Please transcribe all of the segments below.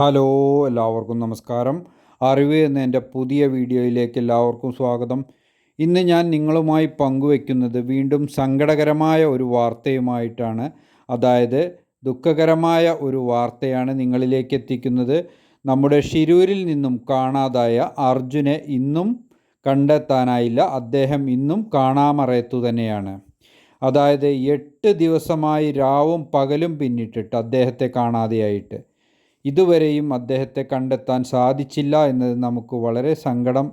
Hello എല്ലാവർക്കും നമസ്കാരം. അറിവ് എന്ന എന്റെ പുതിയ വീഡിയോയിലേക്ക് എല്ലാവർക്കും സ്വാഗതം. ഇന്ന് ഞാൻ നിങ്ങളുമായി പങ്കുവെക്കുന്നത് വീണ്ടും സങ്കടകരമായ ഒരു വാർത്തയുമായിട്ടാണ്. അതായത് ദുഃഖകരമായ ഒരു വാർത്തയാണ് നിങ്ങളിലേക്ക് എത്തിക്കുന്നത്. നമ്മുടെ ഷിരൂരിൽ നിന്നും കാണാതായ അർജുനെ ഇന്നും കണ്ടെത്താനായില്ല. അദ്ദേഹം ഇന്നും കാണാമറയത്തു തന്നെയാണ്. അതായത് എട്ട് ദിവസമായി രാവും പകലും പിന്നിട്ടിട്ട് അദ്ദേഹത്തെ കാണാതെയായിട്ട്. ഇതുവരെയും അദ്ദേഹത്തെ കണ്ടെത്താൻ സാധിച്ചില്ല എന്നത് നമുക്ക് വളരെ സങ്കടം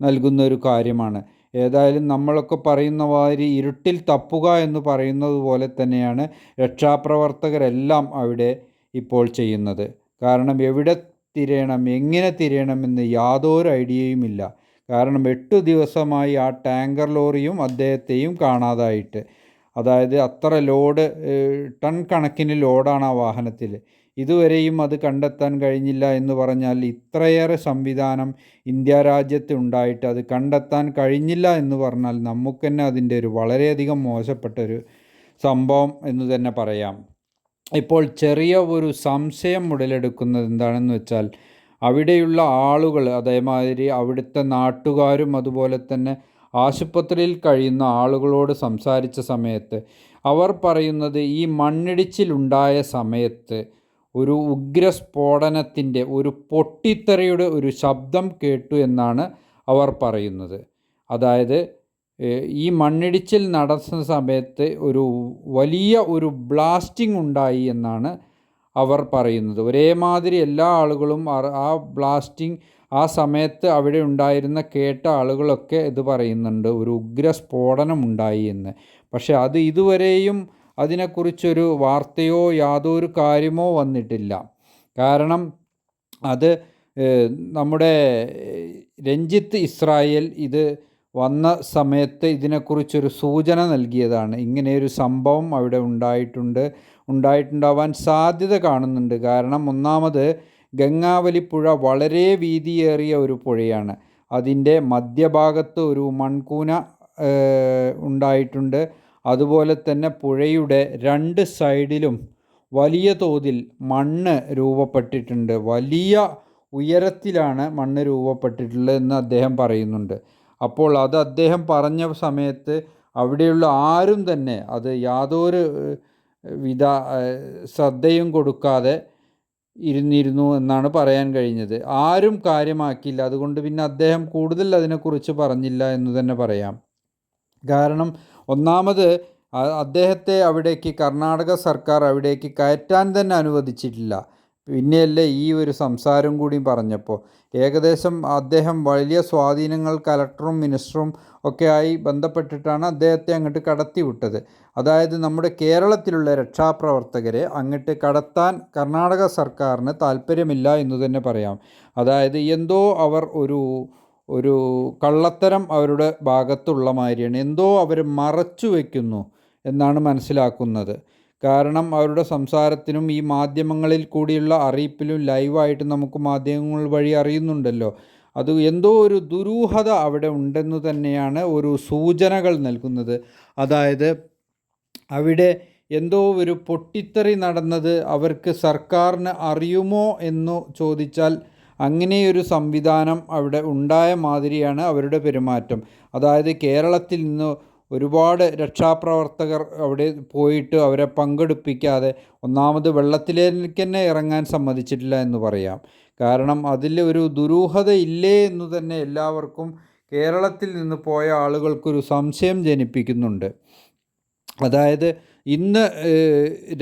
നൽകുന്ന ഒരു കാര്യമാണ്. ഏതായാലും നമ്മളൊക്കെ പറയുന്ന മാതിരി ഇരുട്ടിൽ തപ്പുക എന്ന് പറയുന്നത് പോലെ തന്നെയാണ് രക്ഷാപ്രവർത്തകരെല്ലാം അവിടെ ഇപ്പോൾ ചെയ്യുന്നത്. കാരണം എവിടെ തിരയണം എങ്ങനെ തിരയണമെന്ന് യാതൊരു ഐഡിയയുമില്ല കാരണം എട്ടു ദിവസമായി ആ ടാങ്കർ ലോറിയും അദ്ദേഹത്തെയും കാണാതായിട്ട്. അതായത് അത്ര ലോഡ് ടൺ കണക്കിന് ലോഡാണ് ആ വാഹനത്തിൽ ഇതുവരെയും അത് കണ്ടെത്താൻ കഴിഞ്ഞില്ല എന്ന് പറഞ്ഞാൽ ഇത്രയേറെ സംവിധാനം ഇന്ത്യ രാജ്യത്ത് ഉണ്ടായിട്ട് അത് കണ്ടെത്താൻ കഴിഞ്ഞില്ല എന്ന് പറഞ്ഞാൽ നമുക്ക് തന്നെ അതിന്റെ ഒരു വളരെയധികം മോശപ്പെട്ട ഒരു സംഭവം എന്ന് തന്നെ പറയാം. ഇപ്പോൾ ചെറിയ ഒരു സംശയം ഉടലെടുക്കുന്നത് എന്താണെന്ന് വെച്ചാൽ അവിടെയുള്ള ആളുകൾ അതേമാതിരി അവിടുത്തെ നാട്ടുകാരും അതുപോലെ തന്നെ ആശുപത്രിയിൽ കഴിയുന്ന ആളുകളോട് സംസാരിച്ച സമയത്ത് അവർ പറയുന്നത് ഈ മണ്ണിടിച്ചിലുണ്ടായ സമയത്ത് ഒരു ഉഗ്രസ്ഫോടനത്തിന്റെ ഒരു പൊട്ടിത്തെറിയുടെ ഒരു ശബ്ദം കേട്ടു എന്നാണ് അവർ പറയുന്നത്. അതായത് ഈ മണ്ണിടിച്ചിൽ നടന്ന സമയത്ത് ഒരു വലിയ ഒരു ബ്ലാസ്റ്റിംഗ് ഉണ്ടായി എന്നാണ് അവർ പറയുന്നത്. ഒരേമാതിരി എല്ലാ ആളുകളും ആ ബ്ലാസ്റ്റിംഗ് ആ സമയത്ത് അവിടെ ഉണ്ടായിരുന്ന കേട്ട ആളുകളൊക്കെ ഇത് പറയുന്നുണ്ട് ഒരു ഉഗ്ര സ്ഫോടനം ഉണ്ടായി എന്ന്. പക്ഷേ അത് ഇതുവരെയും അതിനെക്കുറിച്ചൊരു വാർത്തയോ യാതൊരു കാര്യമോ വന്നിട്ടില്ല. കാരണം അത് നമ്മുടെ രഞ്ജിത്ത് ഇസ്രായേൽ ഇത് വന്ന സമയത്ത് ഇതിനെക്കുറിച്ചൊരു സൂചന നൽകിയതാണ്. ഇങ്ങനെയൊരു സംഭവം അവിടെ ഉണ്ടായിട്ടുണ്ട്. ഉണ്ടായിട്ടുണ്ടാവാൻ സാധ്യത കാണുന്നുണ്ട്. കാരണം ഒന്നാമത് ഗംഗാവലിപ്പുഴ വളരെ വീതിയേറിയ ഒരു പുഴയാണ്. അതിന്റെ മധ്യഭാഗത്ത് ഒരു മൺകൂന ഉണ്ടായിട്ടുണ്ട്. അതുപോലെ തന്നെ പുഴയുടെ രണ്ട് സൈഡിലും വലിയ തോതിൽ മണ്ണ് രൂപപ്പെട്ടിട്ടുണ്ട്. വലിയ ഉയരത്തിലാണ് മണ്ണ് രൂപപ്പെട്ടിട്ടുള്ളത് എന്ന് അദ്ദേഹം പറയുന്നുണ്ട്. അപ്പോൾ അത് അദ്ദേഹം പറഞ്ഞ സമയത്ത് അവിടെയുള്ള ആരും തന്നെ അത് യാതൊരു വിധ ശ്രദ്ധയും കൊടുക്കാതെ ഇരുന്നിരുന്നു എന്നാണ് പറയാൻ കഴിഞ്ഞത്. ആരും കാര്യമാക്കിയില്ല. അതുകൊണ്ട് പിന്നെ അദ്ദേഹം കൂടുതൽ അതിനെക്കുറിച്ച് പറഞ്ഞില്ല എന്ന് തന്നെ പറയാം. കാരണം ഒന്നാമത് അദ്ദേഹത്തെ അവിടേക്ക് കർണാടക സർക്കാർ അവിടേക്ക് കയറ്റാൻ തന്നെ അനുവദിച്ചിട്ടില്ല. പിന്നെയല്ലേ ഈ ഒരു സംസാരം കൂടി പറഞ്ഞപ്പോൾ. ഏകദേശം അദ്ദേഹം വലിയ സ്വാധീനങ്ങൾ കലക്ടറും മിനിസ്റ്ററും ഒക്കെ ആയി ബന്ധപ്പെട്ടിട്ടാണ് അദ്ദേഹത്തെ അങ്ങോട്ട് കടത്തിവിട്ടത്. അതായത് നമ്മുടെ കേരളത്തിലുള്ള രക്ഷാപ്രവർത്തകരെ അങ്ങോട്ട് കടത്താൻ കർണാടക സർക്കാരിന് താല്പര്യമില്ല എന്ന് തന്നെ പറയാം. അതായത് എന്തോ അവർ ഒരു ഒരു കള്ളത്തരം അവരുടെ ഭാഗത്തുള്ള മാതിരിയാണ്. എന്തോ അവർ മറച്ചു വയ്ക്കുന്നു എന്നാണ് മനസ്സിലാക്കുന്നത്. കാരണം അവരുടെ സംസാരത്തിനും ഈ മാധ്യമങ്ങളിൽ കൂടിയുള്ള അറിയിപ്പിലും ലൈവായിട്ട് നമുക്ക് മാധ്യമങ്ങൾ വഴി അറിയുന്നുണ്ടല്ലോ. അത് എന്തോ ഒരു ദുരൂഹത അവിടെ ഉണ്ടെന്ന് തന്നെയാണ് ഒരു സൂചനകൾ നൽകുന്നത്. അതായത് അവിടെ എന്തോ ഒരു പൊട്ടിത്തെറി നടന്നത് അവർക്ക് സർക്കാരിന് അറിയുമോ എന്ന് ചോദിച്ചാൽ അങ്ങനെയൊരു സംവിധാനം അവിടെ ഉണ്ടായ മാതിരിയാണ് അവരുടെ പെരുമാറ്റം. അതായത് കേരളത്തിൽ നിന്ന് ഒരുപാട് രക്ഷാപ്രവർത്തകർ അവിടെ പോയിട്ട് അവരെ പങ്കെടുപ്പിക്കാതെ ഒന്നാമത് വെള്ളത്തിലേക്ക് തന്നെ ഇറങ്ങാൻ സമ്മതിച്ചിട്ടില്ല എന്ന് പറയാം. കാരണം അതിൽ ഒരു ദുരൂഹത ഇല്ലേ എന്ന് തന്നെ എല്ലാവർക്കും കേരളത്തിൽ നിന്ന് പോയ ആളുകൾക്കൊരു സംശയം ജനിപ്പിക്കുന്നുണ്ട്. അതായത് ഇന്ന്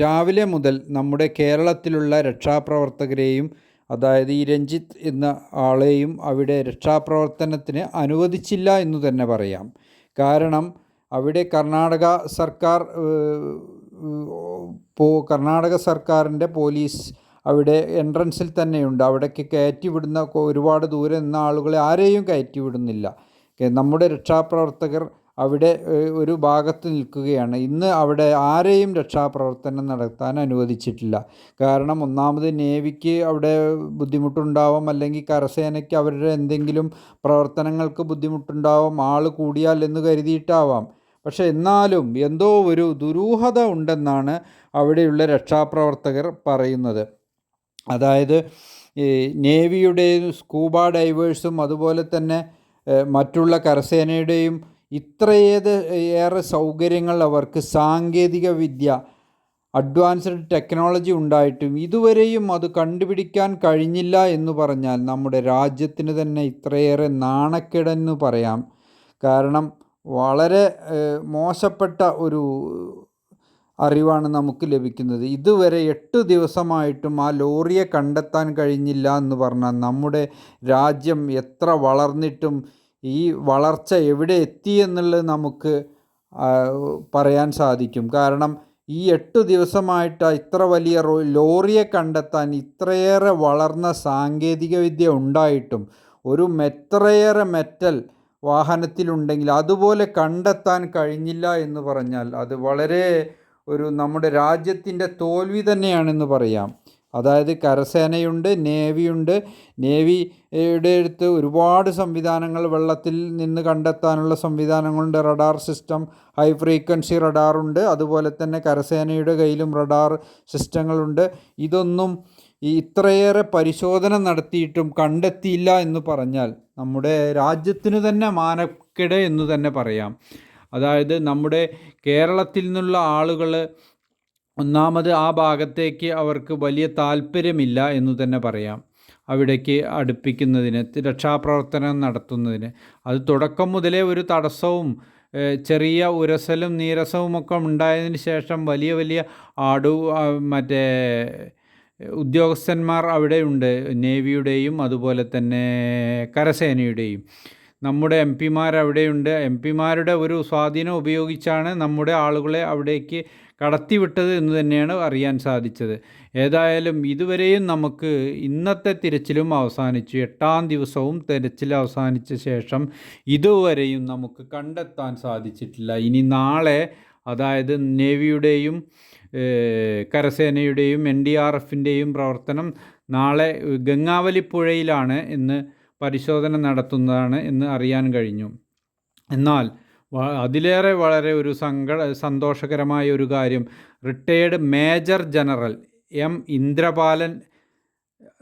രാവിലെ മുതൽ നമ്മുടെ കേരളത്തിലുള്ള രക്ഷാപ്രവർത്തകരെയും അതായത് ഈ രഞ്ജിത്ത് എന്ന ആളെയും അവിടെ രക്ഷാപ്രവർത്തനത്തിന് അനുവദിച്ചില്ല എന്ന് തന്നെ പറയാം. കാരണം അവിടെ കർണാടക സർക്കാർ പോ കർണാടക സർക്കാരിന്റെ പോലീസ് അവിടെ എൻട്രൻസിൽ തന്നെയുണ്ട്. അവിടേക്ക് കയറ്റി വിടുന്ന ഒരുപാട് ദൂരെ നിന്ന ആളുകളെ ആരെയും കയറ്റി വിടുന്നില്ല നമ്മുടെ രക്ഷാപ്രവർത്തകർ അവിടെ ഒരു ഭാഗത്ത് നിൽക്കുകയാണ്. ഇന്ന് അവിടെ ആരെയും രക്ഷാപ്രവർത്തനം നടത്താൻ അനുവദിച്ചിട്ടില്ല. കാരണം ഒന്നാമത് നേവിക്ക് അവിടെ ബുദ്ധിമുട്ടുണ്ടാവാം. അല്ലെങ്കിൽ കരസേനയ്ക്ക് അവരുടെ എന്തെങ്കിലും പ്രവർത്തനങ്ങൾക്ക് ബുദ്ധിമുട്ടുണ്ടാവാം. ആൾ കൂടിയാൽ എന്ന് കരുതിയിട്ടാവാം. പക്ഷേ എന്നാലും എന്തോ ഒരു ദുരൂഹത ഉണ്ടെന്നാണ് അവിടെയുള്ള രക്ഷാപ്രവർത്തകർ പറയുന്നത്. അതായത് ഈ നേവിയുടെയും സ്കൂബ ഡൈവേഴ്സും അതുപോലെ തന്നെ മറ്റുള്ള കരസേനയുടെയും ഇത്രയേത് ഏറെ സൗകര്യങ്ങൾ അവർക്ക് സാങ്കേതിക വിദ്യ അഡ്വാൻസ്ഡ് ടെക്നോളജി ഉണ്ടായിട്ടും ഇതുവരെയും അത് കണ്ടുപിടിക്കാൻ കഴിഞ്ഞില്ല എന്ന് പറഞ്ഞാൽ നമ്മുടെ രാജ്യത്തിന് തന്നെ ഇത്രയേറെ നാണക്കേടെന്ന് പറയാം. കാരണം വളരെ മോശപ്പെട്ട ഒരു അറിവാണ് നമുക്ക് ലഭിക്കുന്നത്. ഇതുവരെ എട്ട് ദിവസമായിട്ടും ആ ലോറിയെ കണ്ടെത്താൻ കഴിഞ്ഞില്ല എന്ന് പറഞ്ഞാൽ നമ്മുടെ രാജ്യം എത്ര വളർന്നിട്ടും ഈ വളർച്ച എവിടെ എത്തി എന്നുള്ളത് നമുക്ക് പറയാൻ സാധിക്കും. കാരണം ഈ എട്ട് ദിവസമായിട്ട് ഇത്ര വലിയ ലോറിയെ കണ്ടെത്താൻ ഇത്രയേറെ വളർന്ന സാങ്കേതികവിദ്യ ഉണ്ടായിട്ടും ഒരു മെത്രയേറെ മെറ്റൽ വാഹനത്തിലുണ്ടെങ്കിൽ അതുപോലെ കണ്ടെത്താൻ കഴിഞ്ഞില്ല എന്ന് പറഞ്ഞാൽ അത് വളരെ ഒരു നമ്മുടെ രാജ്യത്തിന്റെ തോൽവി തന്നെയാണെന്ന് പറയാം. അതായത് കരസേനയുണ്ട് നേവിയുണ്ട്. നേവിയുടെ അടുത്ത് ഒരുപാട് സംവിധാനങ്ങൾ വെള്ളത്തിൽ നിന്ന് കണ്ടെത്താനുള്ള സംവിധാനങ്ങളുണ്ട്. റഡാർ സിസ്റ്റം ഹൈ ഫ്രീക്വൻസി റഡാറുണ്ട്. അതുപോലെ തന്നെ കരസേനയുടെ കയ്യിലും റഡാർ സിസ്റ്റങ്ങളുണ്ട്. ഇതൊന്നും ഈ ഇത്രയേറെ പരിശോധന നടത്തിയിട്ടും കണ്ടെത്തിയില്ല എന്ന് പറഞ്ഞാൽ നമ്മുടെ രാജ്യത്തിന് തന്നെ മാനക്കേട് എന്ന് തന്നെ പറയാം. അതായത് നമ്മുടെ കേരളത്തിൽ നിന്നുള്ള ആളുകൾ ഒന്നാമത് ആ ഭാഗത്തേക്ക് അവർക്ക് വലിയ താല്പര്യമില്ല എന്ന് തന്നെ പറയാം. അവിടേക്ക് അടുപ്പിക്കുന്നതിന് രക്ഷാപ്രവർത്തനം നടത്തുന്നതിന്. അത് തുടക്കം മുതലേ ഒരു തടസ്സവും ചെറിയ ഉരസലും നീരസവും ഒക്കെ ഉണ്ടായതിന് ശേഷം വലിയ വലിയ ആടു മറ്റേ ഉദ്യോഗസ്ഥന്മാർ അവിടെയുണ്ട് നേവിയുടെയും അതുപോലെ തന്നെ കരസേനയുടെയും. നമ്മുടെ എം പിമാർ അവിടെയുണ്ട് എം പിമാരുടെ ഒരു സ്വാധീനം ഉപയോഗിച്ചാണ് നമ്മുടെ ആളുകളെ അവിടേക്ക് കടത്തിവിട്ടത് എന്ന് തന്നെയാണ് അറിയാൻ സാധിച്ചത്. ഏതായാലും ഇതുവരെയും നമുക്ക് ഇന്നത്തെ തിരച്ചിലും അവസാനിച്ചു. എട്ടാം ദിവസവും തിരച്ചിൽ അവസാനിച്ച ശേഷം ഇതുവരെയും നമുക്ക് കണ്ടെത്താൻ സാധിച്ചിട്ടില്ല. ഇനി നാളെ അതായത് നേവിയുടെയും കരസേനയുടെയും എൻ ഡി ആർ എഫിന്റെയും പ്രവർത്തനം നാളെ ഗംഗാവലി പുഴയിലാണ് എന്ന് പരിശോധന നടത്തുന്നതാണ് എന്ന് അറിയാൻ കഴിഞ്ഞു. എന്നാൽ അതിലേറെ വളരെ ഒരു സങ്കട സന്തോഷകരമായ ഒരു കാര്യം. Retired major general M Indrapalan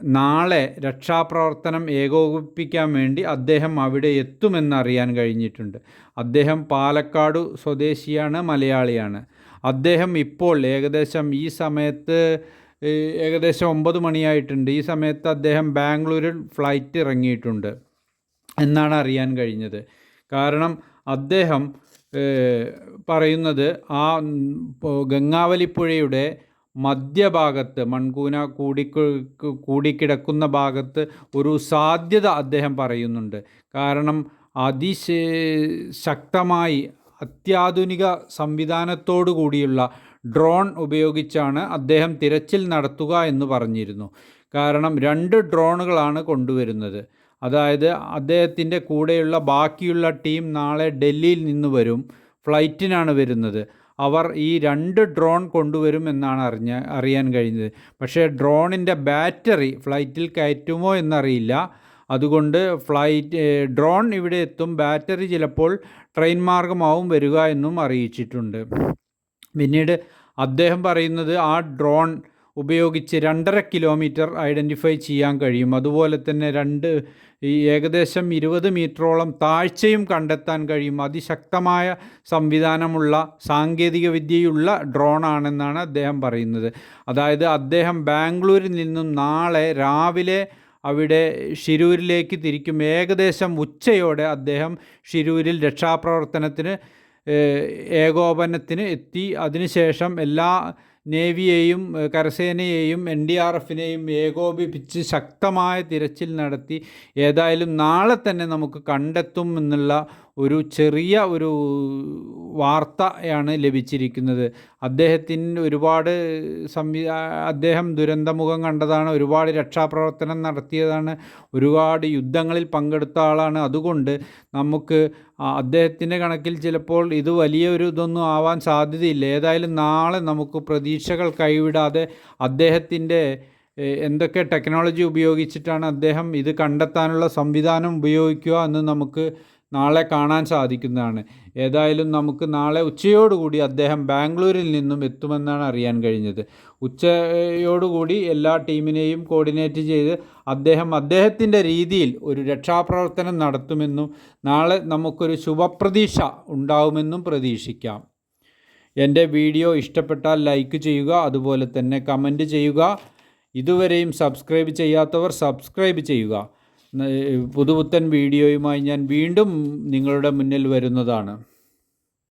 നാളെ രക്ഷാപ്രവർത്തനം ഏകോപിപ്പിക്കാൻ വേണ്ടി അദ്ദേഹം അവിടെ എത്തുമെന്ന് അറിയാൻ കഴിഞ്ഞിട്ടുണ്ട്. അദ്ദേഹം പാലക്കാട് സ്വദേശിയാണ് മലയാളിയാണ്. അദ്ദേഹം ഇപ്പോൾ ഏകദേശം ഈ സമയത്ത് ഏകദേശം ഒമ്പത് മണിയായിട്ടുണ്ട്. ഈ സമയത്ത് അദ്ദേഹം ബാംഗ്ലൂരിൽ ഫ്ലൈറ്റ് ഇറങ്ങിയിട്ടുണ്ട് എന്നാണ് അറിയാൻ കഴിഞ്ഞത്. കാരണം അദ്ദേഹം പറയുന്നത് ആ ഗംഗാവലിപ്പുഴയുടെ മധ്യഭാഗത്ത് മൺകൂന കൂടിക്ക് കൂടിക്കിടക്കുന്ന ഭാഗത്ത് ഒരു സാധ്യത അദ്ദേഹം പറയുന്നുണ്ട്. കാരണം അതിശക്തമായി അത്യാധുനിക സംവിധാനത്തോടു കൂടിയുള്ള ഡ്രോൺ ഉപയോഗിച്ചാണ് അദ്ദേഹം തിരച്ചിൽ നടത്തുക എന്ന് പറഞ്ഞിരുന്നു. കാരണം രണ്ട് ഡ്രോണുകളാണ് കൊണ്ടുവരുന്നത്. അതായത് അദ്ദേഹത്തിന്റെ കൂടെയുള്ള ബാക്കിയുള്ള ടീം നാളെ ഡൽഹിയിൽ നിന്ന് വരും ഫ്ലൈറ്റിനാണ് വരുന്നത്. അവർ ഈ രണ്ട് ഡ്രോൺ കൊണ്ടുവരും എന്നാണ് അറിഞ്ഞ അറിയാൻ കഴിഞ്ഞത്. പക്ഷേ ഡ്രോണിന്റെ ബാറ്ററി ഫ്ലൈറ്റിൽ കയറ്റുമോ എന്നറിയില്ല. അതുകൊണ്ട് ഫ്ലൈറ്റ് ഡ്രോൺ ഇവിടെ എത്തും. ബാറ്ററി ചിലപ്പോൾ ട്രെയിൻ മാർഗമാവും വരിക എന്നും അറിയിച്ചിട്ടുണ്ട്. പിന്നീട് അദ്ദേഹം പറയുന്നത് ആ ഡ്രോൺ ഉപയോഗിച്ച് രണ്ടര കിലോമീറ്റർ ഐഡന്റിഫൈ ചെയ്യാൻ കഴിയും. അതുപോലെ തന്നെ രണ്ട് ഈ ഏകദേശം ഇരുപത് മീറ്ററോളം താഴ്ചയും കണ്ടെത്താൻ കഴിയും. അതിശക്തമായ സംവിധാനമുള്ള സാങ്കേതിക വിദ്യയുള്ള ഡ്രോണാണെന്നാണ് അദ്ദേഹം പറയുന്നത്. അതായത് അദ്ദേഹം ബാംഗ്ലൂരിൽ നിന്നും നാളെ രാവിലെ അവിടെ ഷിരൂരിലേക്ക് തിരിക്കും. ഏകദേശം ഉച്ചയോടെ അദ്ദേഹം ഷിരൂരിൽ രക്ഷാപ്രവർത്തനത്തിന് ഏകോപനത്തിന് എത്തി. അതിനുശേഷം എല്ലാ നേവിയെയും കരസേനയെയും എൻ ഡി ആർ എഫിനെയും ഏകോപിപ്പിച്ച് ശക്തമായ തിരച്ചിൽ നടത്തി. ഏതായാലും നാളെ തന്നെ നമുക്ക് കണ്ടെത്തും എന്നുള്ള ഒരു ചെറിയ ഒരു വാർത്തയാണ് ലഭിച്ചിരിക്കുന്നത്. അദ്ദേഹത്തിന് ഒരുപാട് സംവി അദ്ദേഹം ദുരന്തമുഖം കണ്ടതാണ് ഒരുപാട് രക്ഷാപ്രവർത്തനം നടത്തിയതാണ് ഒരുപാട് യുദ്ധങ്ങളിൽ പങ്കെടുത്ത ആളാണ്. അതുകൊണ്ട് നമുക്ക് അദ്ദേഹത്തിന്റെ കണക്കിൽ ചിലപ്പോൾ ഇത് വലിയൊരു ഇതൊന്നും ആവാൻ സാധ്യതയില്ല. ഏതായാലും നാളെ നമുക്ക് പ്രതീക്ഷകൾ കൈവിടാതെ അദ്ദേഹത്തിന്റെ എന്തൊക്കെ ടെക്നോളജി ഉപയോഗിച്ചിട്ടാണ് അദ്ദേഹം ഇത് കണ്ടെത്താനുള്ള സംവിധാനം ഉപയോഗിക്കുക എന്ന് നമുക്ക് നാളെ കാണാൻ സാധിക്കുന്നതാണ്. ഏതായാലും നമുക്ക് നാളെ ഉച്ചയോടുകൂടി അദ്ദേഹം ബാംഗ്ലൂരിൽ നിന്നും എത്തുമെന്നാണ് അറിയാൻ കഴിഞ്ഞത്. ഉച്ചയോടുകൂടി എല്ലാ ടീമിനെയും കോർഡിനേറ്റ് ചെയ്ത് അദ്ദേഹം അദ്ദേഹത്തിന്റെ രീതിയിൽ ഒരു രക്ഷാപ്രവർത്തനം നടത്തുമെന്നും നാളെ നമുക്കൊരു ശുഭപ്രതീക്ഷ ഉണ്ടാവുമെന്നും പ്രതീക്ഷിക്കാം. എന്റെ വീഡിയോ ഇഷ്ടപ്പെട്ടാൽ ലൈക്ക് ചെയ്യുക അതുപോലെ തന്നെ കമന്റ് ചെയ്യുക. ഇതുവരെയും സബ്സ്ക്രൈബ് ചെയ്യാത്തവർ സബ്സ്ക്രൈബ് ചെയ്യുക. പുതുപുത്തൻ വീഡിയോയുമായി ഞാൻ വീണ്ടും നിങ്ങളുടെ മുന്നിൽ വരുന്നതാണ്.